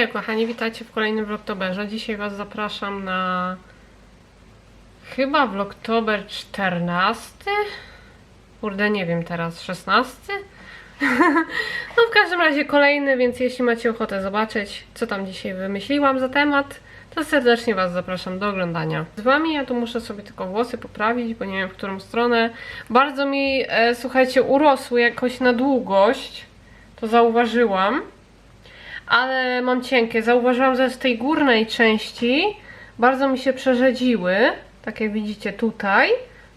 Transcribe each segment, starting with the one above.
Hej, kochani, witajcie w kolejnym Vlogtoberze. Dzisiaj Was zapraszam na chyba Vlogtober 14? Kurde, nie wiem teraz, 16? no w każdym razie kolejny, więc jeśli macie ochotę zobaczyć, co tam dzisiaj wymyśliłam za temat, to serdecznie Was zapraszam do oglądania. Z Wami ja tu muszę sobie tylko włosy poprawić, bo nie wiem w którą stronę. Bardzo mi, e, słuchajcie, urosły jakoś na długość, to zauważyłam ale mam cienkie. Zauważyłam, że z tej górnej części bardzo mi się przerzedziły, tak jak widzicie tutaj,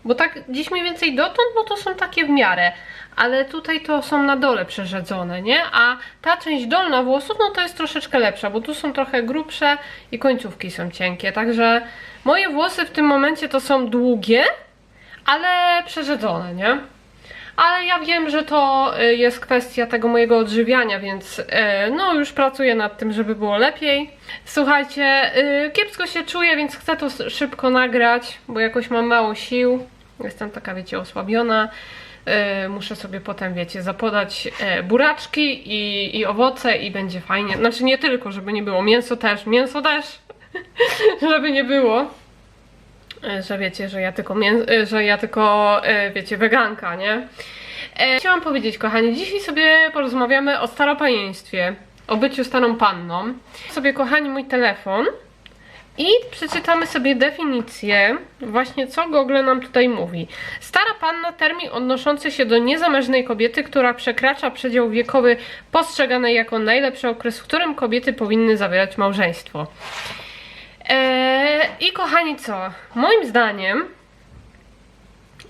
bo tak gdzieś mniej więcej dotąd, no to są takie w miarę, ale tutaj to są na dole przerzedzone, nie? A ta część dolna włosów, no to jest troszeczkę lepsza, bo tu są trochę grubsze i końcówki są cienkie, także moje włosy w tym momencie to są długie, ale przerzedzone, nie? Ale ja wiem, że to y, jest kwestia tego mojego odżywiania, więc y, no już pracuję nad tym, żeby było lepiej. Słuchajcie, y, kiepsko się czuję, więc chcę to szybko nagrać, bo jakoś mam mało sił. Jestem taka, wiecie, osłabiona. Muszę sobie potem, wiecie, zapodać e, buraczki i, i owoce i będzie fajnie. Znaczy nie tylko, żeby nie było. Mięso też, mięso też, żeby nie było. E, że wiecie, że ja tylko, e, że ja tylko e, wiecie, weganka, nie? Chciałam powiedzieć, kochani, dzisiaj sobie porozmawiamy o staropanieństwie, o byciu starą panną. Sobie, kochani, mój telefon i przeczytamy sobie definicję, właśnie co Google nam tutaj mówi. Stara panna termin odnoszący się do niezamężnej kobiety, która przekracza przedział wiekowy postrzegany jako najlepszy okres, w którym kobiety powinny zawierać małżeństwo. Eee, I kochani, co? Moim zdaniem,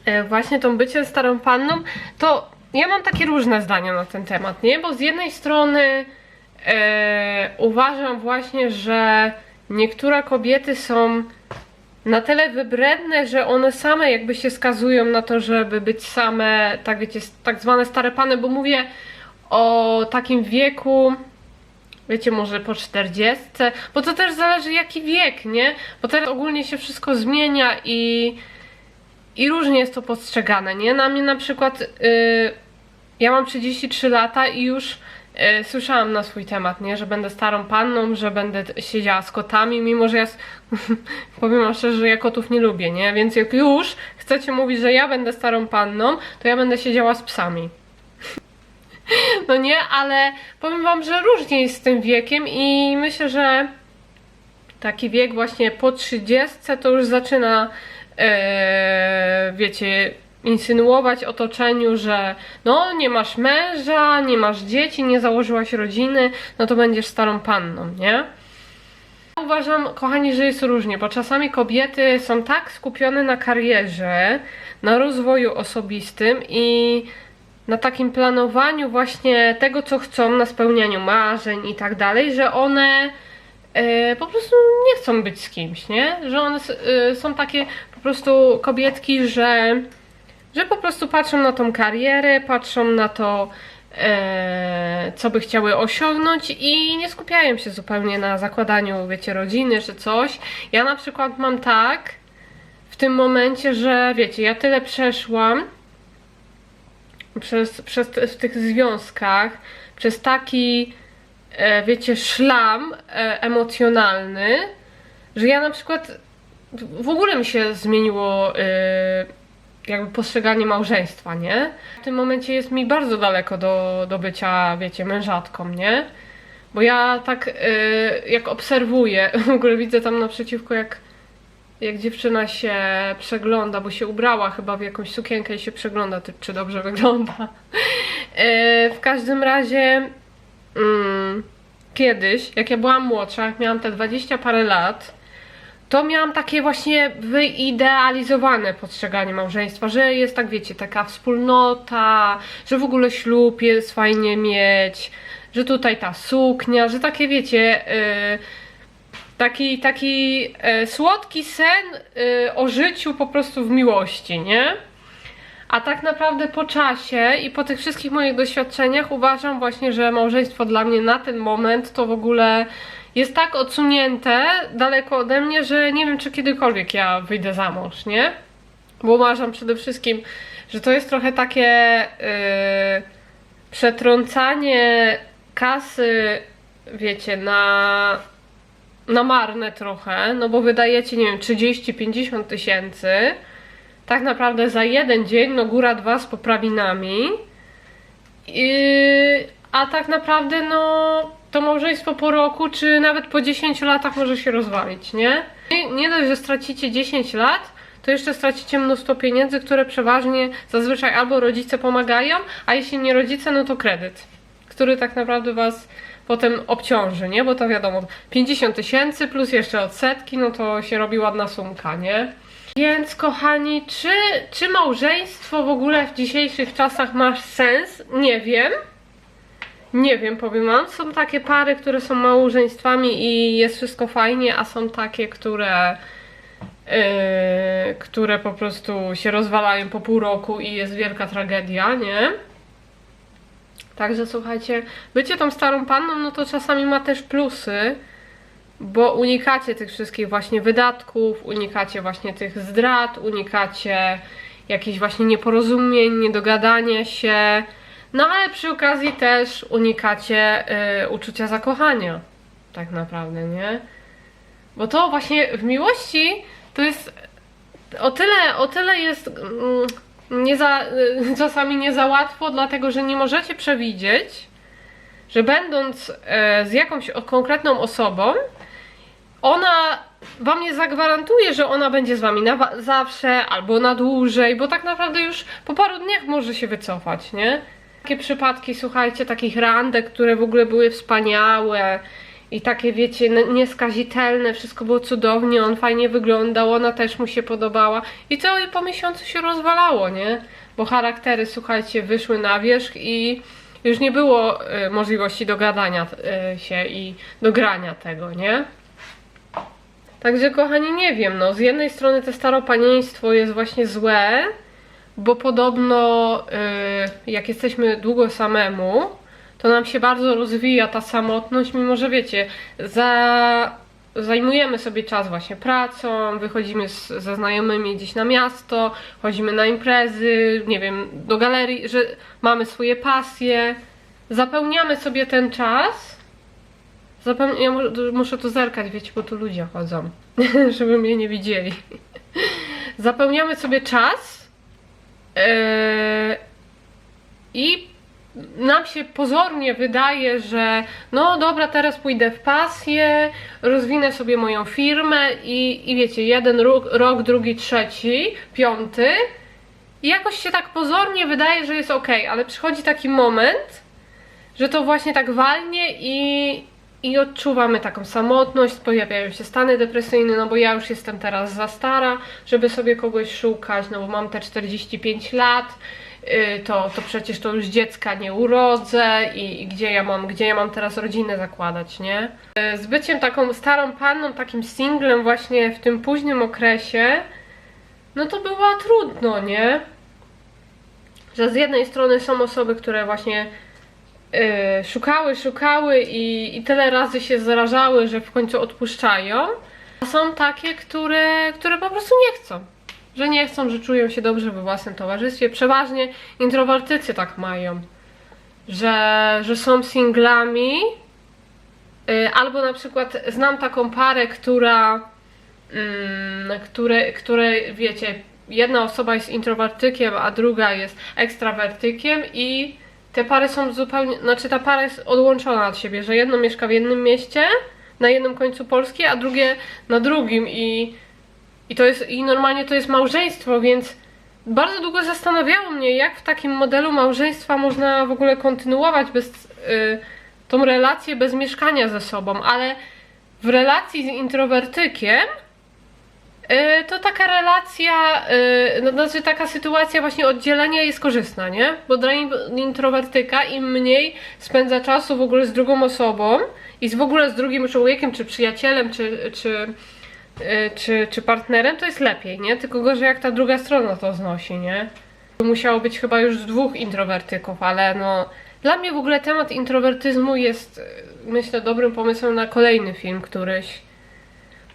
e, właśnie tą bycie starą panną, to ja mam takie różne zdania na ten temat, nie? Bo z jednej strony e, uważam właśnie, że niektóre kobiety są na tyle wybredne, że one same jakby się skazują na to, żeby być same, tak wiecie, tak zwane stare pany, bo mówię o takim wieku, wiecie, może po 40, bo to też zależy jaki wiek, nie? Bo teraz ogólnie się wszystko zmienia i, i różnie jest to postrzegane, nie? Na mnie na przykład, y, ja mam 33 lata i już y, słyszałam na swój temat, nie? Że będę starą panną, że będę siedziała z kotami, mimo że ja, powiem wam szczerze, że ja kotów nie lubię, nie? Więc jak już chcecie mówić, że ja będę starą panną, to ja będę siedziała z psami. No nie, ale powiem wam, że różnie jest z tym wiekiem i myślę, że taki wiek właśnie po 30 to już zaczyna e, wiecie insynuować otoczeniu, że no nie masz męża, nie masz dzieci, nie założyłaś rodziny, no to będziesz starą panną, nie? Uważam, kochani, że jest różnie, bo czasami kobiety są tak skupione na karierze, na rozwoju osobistym i na takim planowaniu właśnie tego, co chcą, na spełnianiu marzeń i tak dalej, że one e, po prostu nie chcą być z kimś, nie? Że one e, są takie po prostu kobietki, że, że po prostu patrzą na tą karierę, patrzą na to, e, co by chciały osiągnąć i nie skupiają się zupełnie na zakładaniu, wiecie, rodziny czy coś. Ja na przykład mam tak w tym momencie, że wiecie, ja tyle przeszłam, przez, przez w tych związkach, przez taki, e, wiecie, szlam e, emocjonalny, że ja na przykład w ogóle mi się zmieniło e, jakby postrzeganie małżeństwa, nie? W tym momencie jest mi bardzo daleko do, do bycia, wiecie, mężatką, nie? Bo ja tak, e, jak obserwuję, w ogóle widzę tam naprzeciwko, jak jak dziewczyna się przegląda, bo się ubrała chyba w jakąś sukienkę i się przegląda, czy dobrze wygląda. E, w każdym razie mm, kiedyś, jak ja byłam młodsza, jak miałam te 20 parę lat, to miałam takie właśnie wyidealizowane postrzeganie małżeństwa, że jest tak, wiecie, taka wspólnota, że w ogóle ślub jest fajnie mieć, że tutaj ta suknia, że takie, wiecie, yy, taki, taki e, słodki sen e, o życiu po prostu w miłości, nie? A tak naprawdę po czasie i po tych wszystkich moich doświadczeniach uważam właśnie, że małżeństwo dla mnie na ten moment to w ogóle jest tak odsunięte daleko ode mnie, że nie wiem, czy kiedykolwiek ja wyjdę za mąż, nie? Bo uważam przede wszystkim, że to jest trochę takie yy, przetrącanie kasy wiecie, na, na marne trochę, no bo wydajecie, nie wiem, 30-50 tysięcy, tak naprawdę za jeden dzień, no góra dwa z poprawinami, I, a tak naprawdę, no to małżeństwo po roku, czy nawet po 10 latach może się rozwalić, nie? Nie, nie dość, że stracicie 10 lat, to jeszcze stracicie mnóstwo pieniędzy, które przeważnie zazwyczaj albo rodzice pomagają, a jeśli nie rodzice, no to kredyt, który tak naprawdę was potem obciąży, nie? Bo to wiadomo, 50 tysięcy plus jeszcze odsetki, no to się robi ładna sumka, nie? Więc kochani, czy, czy małżeństwo w ogóle w dzisiejszych czasach ma sens? Nie wiem. Nie wiem, powiem wam. Są takie pary, które są małżeństwami i jest wszystko fajnie, a są takie, które yy, które po prostu się rozwalają po pół roku i jest wielka tragedia, nie? Także słuchajcie, bycie tą starą panną, no to czasami ma też plusy, bo unikacie tych wszystkich właśnie wydatków, unikacie właśnie tych zdrad, unikacie jakichś właśnie nieporozumień, niedogadania się, no ale przy okazji też unikacie y, uczucia zakochania, tak naprawdę, nie? Bo to właśnie w miłości to jest o tyle, o tyle jest mm, nie za, y, czasami nie za łatwo, dlatego że nie możecie przewidzieć, że będąc e, z jakąś konkretną osobą, ona wam nie zagwarantuje, że ona będzie z wami na zawsze albo na dłużej, bo tak naprawdę już po paru dniach może się wycofać, nie? Takie przypadki, słuchajcie, takich randek, które w ogóle były wspaniałe i takie, wiecie, nieskazitelne, wszystko było cudownie, on fajnie wyglądał, ona też mu się podobała i co, i po miesiącu się rozwalało, nie? Bo charaktery, słuchajcie, wyszły na wierzch i już nie było y, możliwości dogadania y, się i dogrania tego, nie? Także kochani, nie wiem, no z jednej strony to staropanieństwo jest właśnie złe, bo podobno y, jak jesteśmy długo samemu, to nam się bardzo rozwija ta samotność, mimo że wiecie, za, zajmujemy sobie czas właśnie pracą, wychodzimy z, ze znajomymi gdzieś na miasto, chodzimy na imprezy, nie wiem, do galerii, że mamy swoje pasje, zapełniamy sobie ten czas. Ja mu- muszę tu zerkać, wiecie, bo tu ludzie chodzą, żeby mnie nie widzieli. Zapełniamy sobie czas yy, i nam się pozornie wydaje, że no dobra, teraz pójdę w pasję, rozwinę sobie moją firmę i, i wiecie, jeden rok, rok, drugi, trzeci, piąty. I jakoś się tak pozornie wydaje, że jest ok, ale przychodzi taki moment, że to właśnie tak walnie i, i odczuwamy taką samotność, pojawiają się stany depresyjne, no bo ja już jestem teraz za stara, żeby sobie kogoś szukać, no bo mam te 45 lat, to, to przecież to już dziecka nie urodzę i, i gdzie ja mam, gdzie ja mam teraz rodzinę zakładać, nie? Y, Z byciem taką starą panną, takim singlem właśnie w tym późnym okresie, no to było trudno, nie? Że z jednej strony są osoby, które właśnie y, szukały, szukały i, i tyle razy się zarażały, że w końcu odpuszczają. A są takie, które, które po prostu nie chcą. Że nie chcą, że czują się dobrze we własnym towarzystwie. Przeważnie introwertycy tak mają. Że, że są singlami. y, Albo na przykład znam taką parę, która mm, które, które wiecie, jedna osoba jest introwertykiem, a druga jest ekstrawertykiem i te pary są zupełnie, znaczy ta para jest odłączona od siebie, że jedno mieszka w jednym mieście, na jednym końcu Polski, a drugie na drugim i, i to jest, i normalnie to jest małżeństwo, więc bardzo długo zastanawiało mnie, jak w takim modelu małżeństwa można w ogóle kontynuować bez, y, tą relację bez mieszkania ze sobą, ale w relacji z introwertykiem y, to taka relacja, y, no, znaczy taka sytuacja właśnie oddzielenia jest korzystna, nie? Bo dla in- introwertyka im mniej spędza czasu w ogóle z drugą osobą i z w ogóle z drugim człowiekiem, czy przyjacielem, czy, czy, czy, czy partnerem, to jest lepiej, nie? Tylko gorzej jak ta druga strona to znosi, nie? Musiało być chyba już dwóch introwertyków, ale no dla mnie w ogóle temat introwertyzmu jest y, myślę dobrym pomysłem na kolejny film któryś.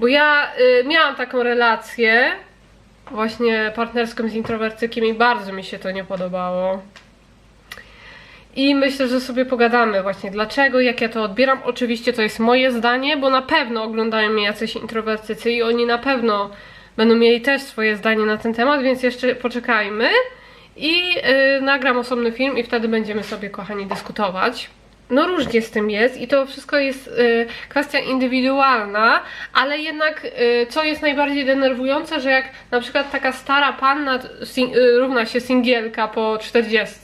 Bo ja y, miałam taką relację właśnie partnerską z introwertykiem i bardzo mi się to nie podobało. I myślę, że sobie pogadamy właśnie dlaczego, jak ja to odbieram. Oczywiście to jest moje zdanie, bo na pewno oglądają mnie jacyś introwertycy i oni na pewno będą mieli też swoje zdanie na ten temat, więc jeszcze poczekajmy i yy, nagram osobny film i wtedy będziemy sobie, kochani, dyskutować. No różnie z tym jest i to wszystko jest y, kwestia indywidualna, ale jednak y, co jest najbardziej denerwujące, że jak na przykład taka stara panna sing- y, równa się singielka po 40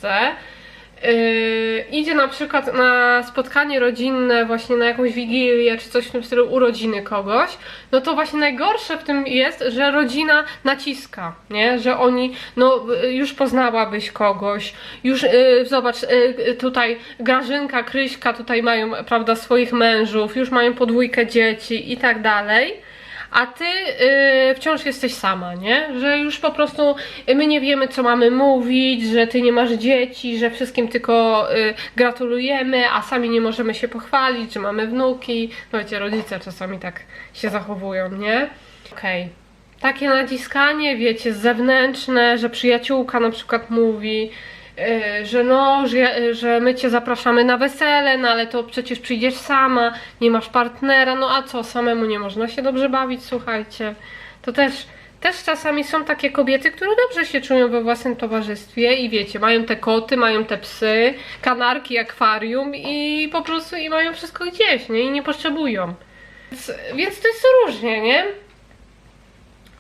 Yy, idzie na przykład na spotkanie rodzinne, właśnie na jakąś wigilię czy coś w tym stylu urodziny kogoś, no to właśnie najgorsze w tym jest, że rodzina naciska, nie? Że oni, no y, już poznałabyś kogoś, już yy, zobacz, yy, tutaj Grażynka, Kryśka tutaj mają, prawda, swoich mężów, już mają podwójkę dzieci i tak dalej a ty y, wciąż jesteś sama, nie? Że już po prostu my nie wiemy, co mamy mówić, że ty nie masz dzieci, że wszystkim tylko y, gratulujemy, a sami nie możemy się pochwalić, że mamy wnuki. No wiecie, rodzice czasami tak się zachowują, nie? Okej. Takie naciskanie, wiecie, zewnętrzne, że przyjaciółka na przykład mówi, że no, że, że my cię zapraszamy na wesele, no ale to przecież przyjdziesz sama, nie masz partnera, no a co, samemu nie można się dobrze bawić, słuchajcie. To też, też czasami są takie kobiety, które dobrze się czują we własnym towarzystwie i wiecie, mają te koty, mają te psy, kanarki, akwarium i po prostu i mają wszystko gdzieś, nie? I nie potrzebują. Więc, więc to jest różnie, nie?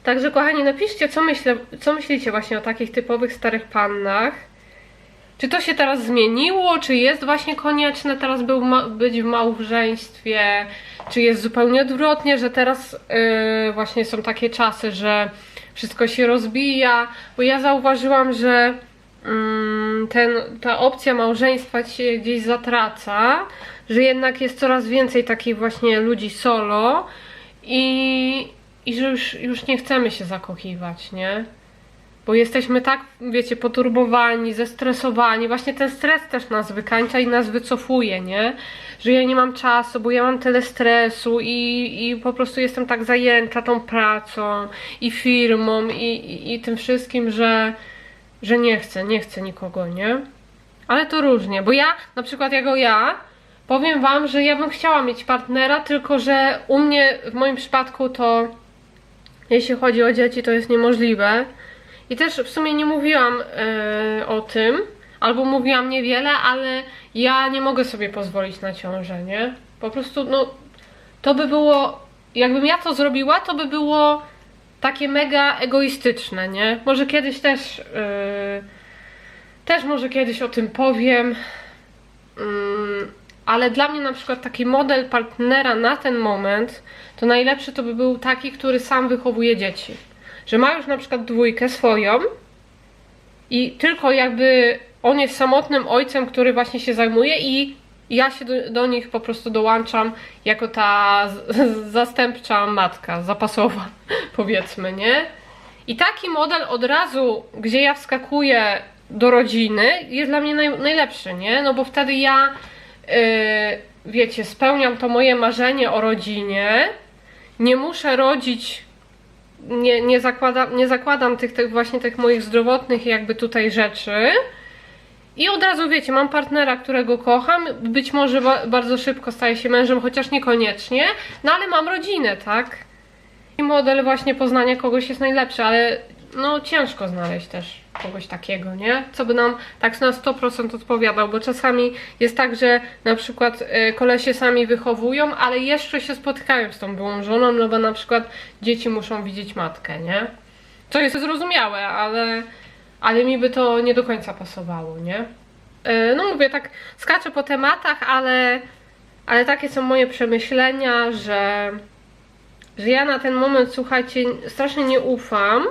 Także kochani, napiszcie, co, myślę, co myślicie właśnie o takich typowych starych pannach. Czy to się teraz zmieniło? Czy jest właśnie konieczne teraz był być w małżeństwie? Czy jest zupełnie odwrotnie, że teraz yy, właśnie są takie czasy, że wszystko się rozbija? Bo ja zauważyłam, że mm, ten, ta opcja małżeństwa się gdzieś zatraca, że jednak jest coraz więcej takich właśnie ludzi solo i, i że już, już nie chcemy się zakochiwać, nie? Bo jesteśmy tak, wiecie, poturbowani, zestresowani. Właśnie ten stres też nas wykańcza i nas wycofuje, nie? Że ja nie mam czasu, bo ja mam tyle stresu i, i po prostu jestem tak zajęta tą pracą i firmą i, i, i tym wszystkim, że, że nie chcę, nie chcę nikogo, nie? Ale to różnie, bo ja, na przykład jako ja, powiem wam, że ja bym chciała mieć partnera, tylko że u mnie, w moim przypadku to jeśli chodzi o dzieci, to jest niemożliwe. I też w sumie nie mówiłam e, o tym, albo mówiłam niewiele, ale ja nie mogę sobie pozwolić na ciążę, nie? Po prostu, no, to by było, jakbym ja to zrobiła, to by było takie mega egoistyczne, nie? Może kiedyś też, e, też może kiedyś o tym powiem, Mm, ale dla mnie na przykład taki model partnera na ten moment, to najlepszy to by był taki, który sam wychowuje dzieci. Że ma już na przykład dwójkę swoją i tylko jakby on jest samotnym ojcem, który właśnie się zajmuje i ja się do, do nich po prostu dołączam jako ta zastępcza matka, zapasowa powiedzmy, nie? I taki model od razu, gdzie ja wskakuję do rodziny, jest dla mnie naj, najlepszy, nie? No bo wtedy ja, yy, wiecie, spełniam to moje marzenie o rodzinie, nie muszę rodzić, nie, nie, zakładam, nie zakładam tych, tych właśnie tych moich zdrowotnych jakby tutaj rzeczy. I od razu wiecie, mam partnera, którego kocham, być może ba bardzo szybko staje się mężem, chociaż niekoniecznie, no ale mam rodzinę, tak? I model właśnie poznania kogoś jest najlepszy, ale no ciężko znaleźć też kogoś takiego, nie? Co by nam tak na 100% odpowiadał, bo czasami jest tak, że na przykład y, kolesie sami wychowują, ale jeszcze się spotykają z tą byłą żoną, no bo na przykład dzieci muszą widzieć matkę, nie? To jest zrozumiałe, ale, ale mi by to nie do końca pasowało, nie? Y, no mówię, tak skaczę po tematach, ale, ale takie są moje przemyślenia, że, że ja na ten moment, słuchajcie, strasznie nie ufam,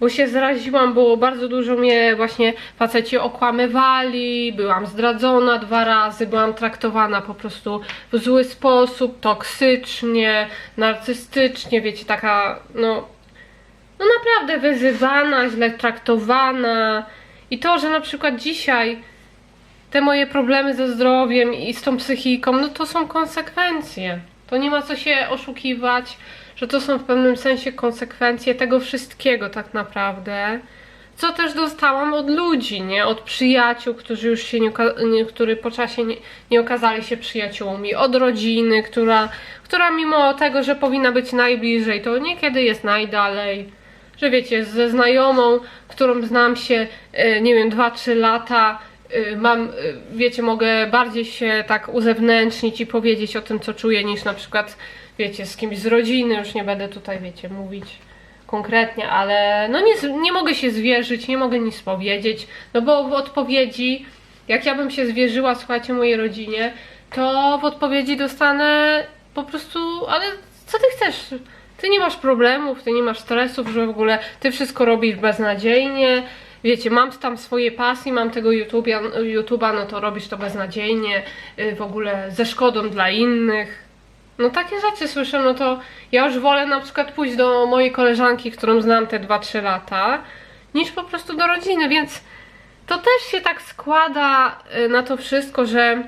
bo się zraziłam, bo bardzo dużo mnie właśnie faceci okłamywali, byłam zdradzona dwa razy, byłam traktowana po prostu w zły sposób, toksycznie, narcystycznie, wiecie, taka, no, no naprawdę wyzywana, źle traktowana. I to, że na przykład dzisiaj te moje problemy ze zdrowiem i z tą psychiką, no to są konsekwencje. To nie ma co się oszukiwać, że to są w pewnym sensie konsekwencje tego wszystkiego tak naprawdę. co też dostałam od ludzi, nie? Od przyjaciół, którzy już się nie, oka- nie którzy po czasie nie, nie okazali się przyjaciółmi, od rodziny, która, która mimo tego, że powinna być najbliżej, to niekiedy jest najdalej. Że wiecie, ze znajomą, którą znam się, e, nie wiem, 2-3 lata, mam, e, wiecie, mogę bardziej się tak uzewnętrznić i powiedzieć o tym, co czuję, niż na przykład, wiecie, z kimś z rodziny, już nie będę tutaj, wiecie, mówić konkretnie, ale no nie, nie mogę się zwierzyć, nie mogę nic powiedzieć, no bo w odpowiedzi, jak ja bym się zwierzyła, słuchajcie, mojej rodzinie, to w odpowiedzi dostanę po prostu, ale co ty chcesz? Ty nie masz problemów, ty nie masz stresów, że w ogóle ty wszystko robisz beznadziejnie. Wiecie, mam tam swoje pasji, mam tego YouTube'a, YouTube'a no to robisz to beznadziejnie, y, w ogóle ze szkodą dla innych. No takie rzeczy słyszę, no to ja już wolę na przykład pójść do mojej koleżanki, którą znam te 2-3 lata, niż po prostu do rodziny, więc to też się tak składa y, na to wszystko, że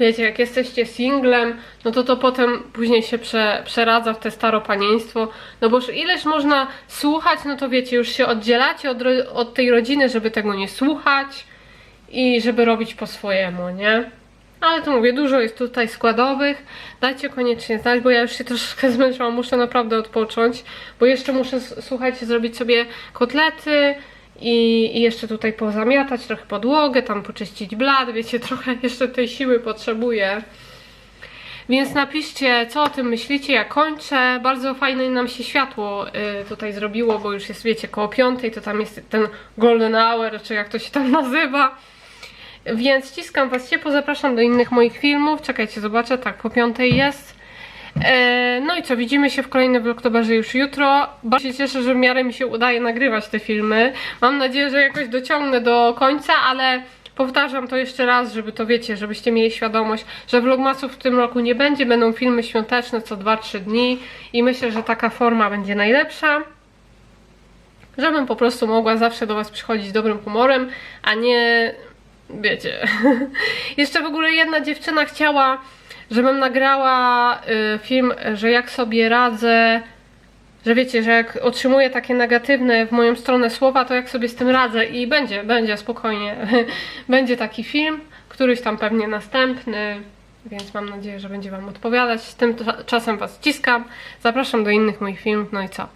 wiecie, jak jesteście singlem, no to to potem później się prze, przeradza w te staropanieństwo, no bo już ileż można słuchać, no to wiecie, już się oddzielacie od, od tej rodziny, żeby tego nie słuchać i żeby robić po swojemu, nie? Ale to mówię, dużo jest tutaj składowych. Dajcie koniecznie znać, bo ja już się troszkę zmęczyłam, muszę naprawdę odpocząć, bo jeszcze muszę, słuchajcie, zrobić sobie kotlety i, jeszcze tutaj pozamiatać trochę podłogę, tam poczyścić blat, wiecie, trochę jeszcze tej siły potrzebuję. Więc napiszcie, co o tym myślicie, ja kończę. Bardzo fajne nam się światło y, tutaj zrobiło, bo już jest, wiecie, koło piątej, to tam jest ten golden hour, czy jak to się tam nazywa. Więc ściskam Was ciepło, zapraszam do innych moich filmów. Czekajcie, zobaczę, tak, po piątej jest. E, no i co, widzimy się w kolejnym vlogtoberze już jutro. Bardzo się cieszę, że w miarę mi się udaje nagrywać te filmy. Mam nadzieję, że jakoś dociągnę do końca, ale powtarzam to jeszcze raz, żeby to wiecie, żebyście mieli świadomość, że vlogmasów w tym roku nie będzie, będą filmy świąteczne co 2-3 dni i myślę, że taka forma będzie najlepsza żebym po prostu mogła zawsze do Was przychodzić z dobrym humorem, a nie wiecie. Jeszcze w ogóle jedna dziewczyna chciała, żebym nagrała y, film, że jak sobie radzę, że wiecie, że jak otrzymuję takie negatywne w moją stronę słowa, to jak sobie z tym radzę i będzie, będzie spokojnie. będzie taki film, któryś tam pewnie następny. Więc mam nadzieję, że będzie Wam odpowiadać. Tymczasem Was ściskam. Zapraszam do innych moich filmów. No i co?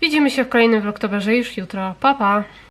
Widzimy się w kolejnym vlogtoberze już jutro. Pa, pa!